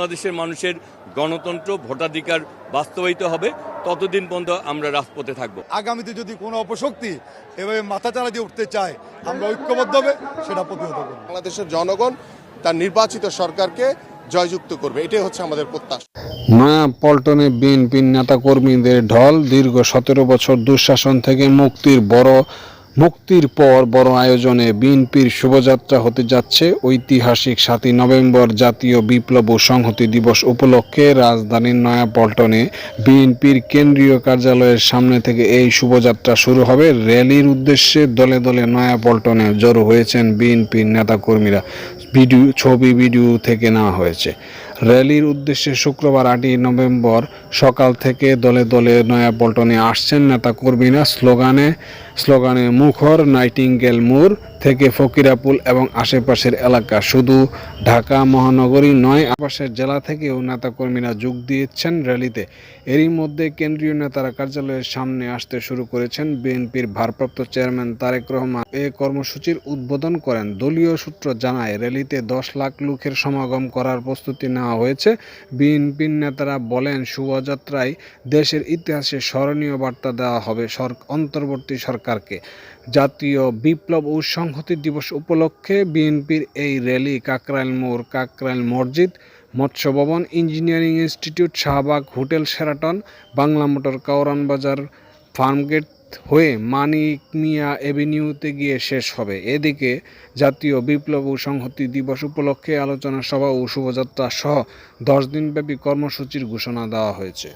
বাংলাদেশের মানুষের গণতন্ত্র ভোটাধিকার বাস্তবায়িত হবে ততদিন পর্যন্ত আমরা রাজপথে থাকব। আগামীতে যদি কোনো অপশক্তি এভাবে মাথা চাড়া দিয়ে উঠতে চায় আমরা ঐক্যবদ্ধভাবে সেটা প্রতিহত করব। বাংলাদেশের জনগণ তার নির্বাচিত সরকারকে জয়যুক্ত করবে এটাই হচ্ছে আমাদের প্রত্যাশা। নয়া পল্টনে বিএনপির নেতাকর্মীদের ঢল দীর্ঘ সতেরো বছর দুঃশাসন থেকে মুক্তির বড় মুক্তির পর বড় আয়োজনে বিএনপির শোভাযাত্রা হতে যাচ্ছে। ঐতিহাসিক সাতই নভেম্বর জাতীয় বিপ্লব ও সংহতি দিবস উপলক্ষে রাজধানীর নয়াপল্টনে বিএনপির কেন্দ্রীয় কার্যালয়ের সামনে থেকে এই শোভাযাত্রা শুরু হবে। র্যালির উদ্দেশ্যে দলে দলে নয়াপল্টনে জড়ো হয়েছেন বিএনপির নেতাকর্মীরা। ভিডিও, ছবি, ভিডিও থেকে নেওয়া হয়েছে। র্যালির উদ্দেশ্যে শুক্রবার আটই নভেম্বর সকাল থেকে দলে দলে নয়াপল্টনে আসছেন নেতাকর্মীরা। স্লোগানে স্লোগানে মুখর, নাইটিঙ্গেল মোড় থেকে ফকিরাপুল এবং আশেপাশের এলাকা। শুধু ঢাকা মহানগরী নয়, আশপাশের জেলা থেকেও নেতাকর্মীরা যোগ দিয়েছেন র্যালিতে। এরই মধ্যে কেন্দ্রীয় নেতারা কার্যালয়ের সামনে আসতে শুরু করেছেন বিএনপির ভারপ্রাপ্ত চেয়ারম্যান তারেক রহমান। এ কর্মসূচির উদ্বোধন করেন। দলীয় সূত্র জানায়, র্যালিতে দশ লাখ লোকের সমাগম করার প্রস্তুতি নেওয়া হয়েছে। বিএনপির নেতারা বলেন, শোভাযাত্রায় দেশের ইতিহাসে স্মরণীয় বার্তা দেওয়া হবে অন্তর্বর্তী সরকারকে। জাতীয় বিপ্লব ও সংহতি দিবস উপলক্ষে বিএনপির এই র্যালি কাকরাইল মোড়, কাকরাইল মসজিদ, Matsya Bhaban, engineering institute, Shahbag hotel Sheraton Bangla Motor Kawran Bazar, Farmgate হয়ে মানিক মিয়া এভিনিউতে গিয়ে শেষ হবে। এদিকে জাতীয় বিপ্লব ও সংহতি দিবস উপলক্ষে আলোচনা সভা ও শোভাযাত্রা সহ দশ দিনব্যাপী কর্মসূচির ঘোষণা দেওয়া হয়েছে।